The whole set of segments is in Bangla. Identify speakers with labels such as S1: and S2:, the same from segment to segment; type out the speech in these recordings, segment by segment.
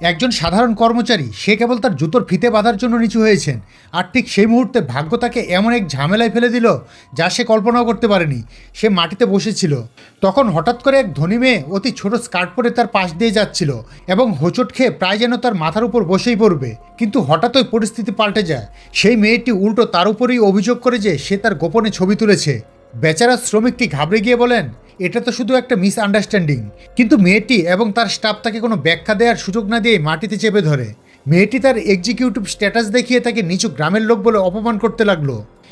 S1: একজন সাধারণ কর্মচারী, সে কেবল তার জুতোর ফিতে বাঁধার জন্য নিচু হয়েছেন। আর ঠিক সেই মুহূর্তে ভাগ্য তাকে এমন এক ঝামেলায় ফেলে দিল, যা সে কল্পনাও করতে পারেনি। সে মাটিতে বসেছিল। তখন হঠাৎ করে এক ধনী মেয়ে অতি ছোট স্কার্ট পরে তার পাশ দিয়ে যাচ্ছিল এবং হোঁচট খেয়ে প্রায় যেন তার মাথার উপর বসেই পড়বে। কিন্তু হঠাৎ ওই পরিস্থিতি পাল্টে যায়। সেই মেয়েটি উল্টো তার উপরেই অভিযোগ করে যে সে তার গোপনে ছবি তুলেছে। বেচারা শ্রমিকটি ঘাবড়ে গিয়ে বলেন এটা তো শুধু একটা মিস আন্ডারস্ট্যান্ডিং কিন্তু মেয়েটি এবং তার স্টাফ তাকে কোনো ব্যাখ্যা দেওয়ার সুযোগ না দিয়ে মাটিতে চেপে ধরে। মেয়েটি তার এক্সিকিউটিভ স্ট্যাটাস দেখিয়ে তাকে নিচু গ্রামের লোক বলে অপমান করতে লাগল।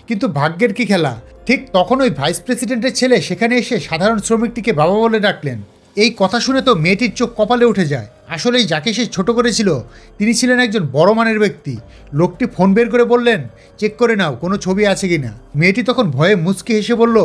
S1: কিন্তু ভাগ্যের কি খেলা? ঠিক তখন ওই ভাইস প্রেসিডেন্টের ছেলে সেখানে এসে সাধারণ শ্রমিকটিকে বাবা বলে ডাকলেন। এই কথা শুনে তো মেয়েটির চোখ কপালে উঠে যায়। আসলেই যাকে সে ছোট করেছিল, তিনি ছিলেন একজন বড় মানের ব্যক্তি। লোকটি ফোন বের করে বললেন, চেক করে নাও, কোনো ছবি আছে কি না মেয়েটি তখন ভয়ে মুচকি হেসে বলল,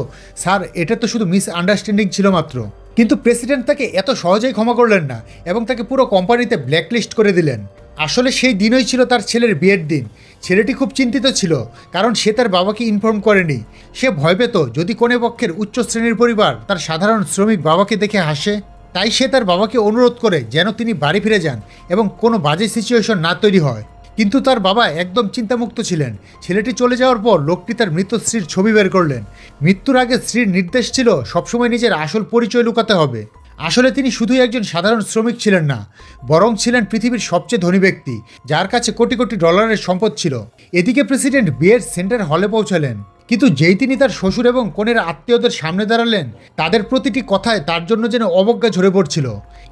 S1: স্যার, এটা তো শুধু মিস আন্ডারস্ট্যান্ডিং ছিল মাত্র। কিন্তু প্রেসিডেন্ট তাকে এত সহজেই ক্ষমা করলেন না এবং তাকে পুরো কোম্পানিতে ব্ল্যাকলিস্ট করে দিলেন। আসলে সেই দিনই ছিল তার ছেলের বিয়ের দিন। ছেলেটি খুব চিন্তিত ছিল, কারণ সে তার বাবাকে ইনফর্ম করেনি। সে ভয় পেত যদি কোনে পক্ষের উচ্চ শ্রেণির পরিবার তার সাধারণ শ্রমিক বাবাকে দেখে হাসে। তাই সে তার বাবাকে অনুরোধ করে যেন তিনি বাড়ি ফিরে যান এবং কোনো বাজে সিচুয়েশন না তৈরি হয়। কিন্তু তার বাবা একদম চিন্তামুক্ত ছিলেন। ছেলেটি চলে যাওয়ার পর লোকটি তার মৃত স্ত্রীর ছবি বের করলেন। মৃত্যুর আগে স্ত্রীর নির্দেশ ছিল সবসময় নিজের আসল পরিচয় লুকাতে হবে। আসলে তিনি শুধুই একজন সাধারণ শ্রমিক ছিলেন না, বরং ছিলেন পৃথিবীর সবচেয়ে ধনী ব্যক্তি, যার কাছে কোটি কোটি ডলারের সম্পদ ছিল। এদিকে প্রেসিডেন্ট বিয়ের সেন্টার হলে পৌঁছালেন, কিন্তু যেই তিনি তার শ্বশুর এবং কনের আত্মীয়দের সামনে দাঁড়ালেন, তাদের প্রতিটি কথায় তার জন্য যেন অবজ্ঞা ঝরে পড়ছিল।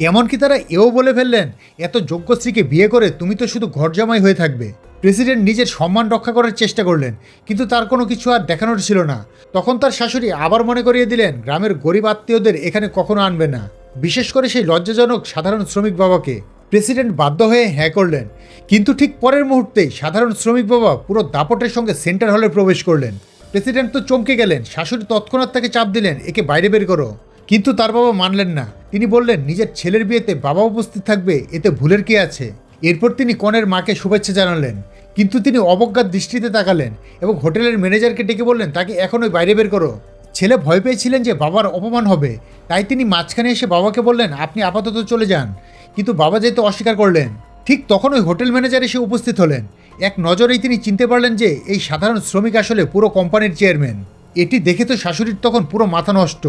S1: এমনকি তারা এও বলে ফেললেন, এত যোগ্য স্ত্রীকে বিয়ে করে তুমি তো শুধু ঘরজামাই হয়ে থাকবে। প্রেসিডেন্ট নিজের সম্মান রক্ষা করার চেষ্টা করলেন, কিন্তু তার কোনো কিছু আর দেখানোর ছিল না। তখন তার শাশুড়ি আবার মনে করিয়ে দিলেন, গ্রামের গরিব আত্মীয়দের এখানে কখনো আনবে না। বিশেষ করে সেই লজ্জাজনক সাধারণ শ্রমিক বাবাকে প্রেসিডেন্ট বাধ্য হয়ে হ্যাঁ করলেন। কিন্তু ঠিক পরের মুহূর্তেই সাধারণ শ্রমিক বাবা পুরো দাপটের সঙ্গে সেন্টার হলে প্রবেশ করলেন। প্রেসিডেন্ট তো চমকে গেলেন, শাশুড়ি তৎক্ষণাৎ তাকে চাপ দিলেন, একে বাইরে বের করো। কিন্তু তার বাবা মানলেন না। তিনি বললেন, নিজের ছেলের বিয়েতে বাবা উপস্থিত থাকবে, এতে ভুলের কি আছে? এরপর তিনি কনের মাকে শুভেচ্ছা জানালেন। কিন্তু তিনি অবজ্ঞার দৃষ্টিতে তাকালেন এবং হোটেলের ম্যানেজারকে ডেকে বললেন, তাকে এখনই বাইরে বের করো। ছেলে ভয় পেয়েছিলেন যে বাবার অপমান হবে। তাই তিনি মাঝখানে এসে বাবাকে বললেন, আপনি আপাতত চলে যান। কিন্তু বাবা যেতে অস্বীকার করলেন, ঠিক তখন ওই হোটেল ম্যানেজার এসে উপস্থিত হলেন। এক নজরেই তিনি চিনতে পারলেন যে এই সাধারণ শ্রমিক আসলে পুরো কোম্পানির চেয়ারম্যান। এটি দেখে তো শাশুড়ির তখন পুরো মাথা নষ্ট।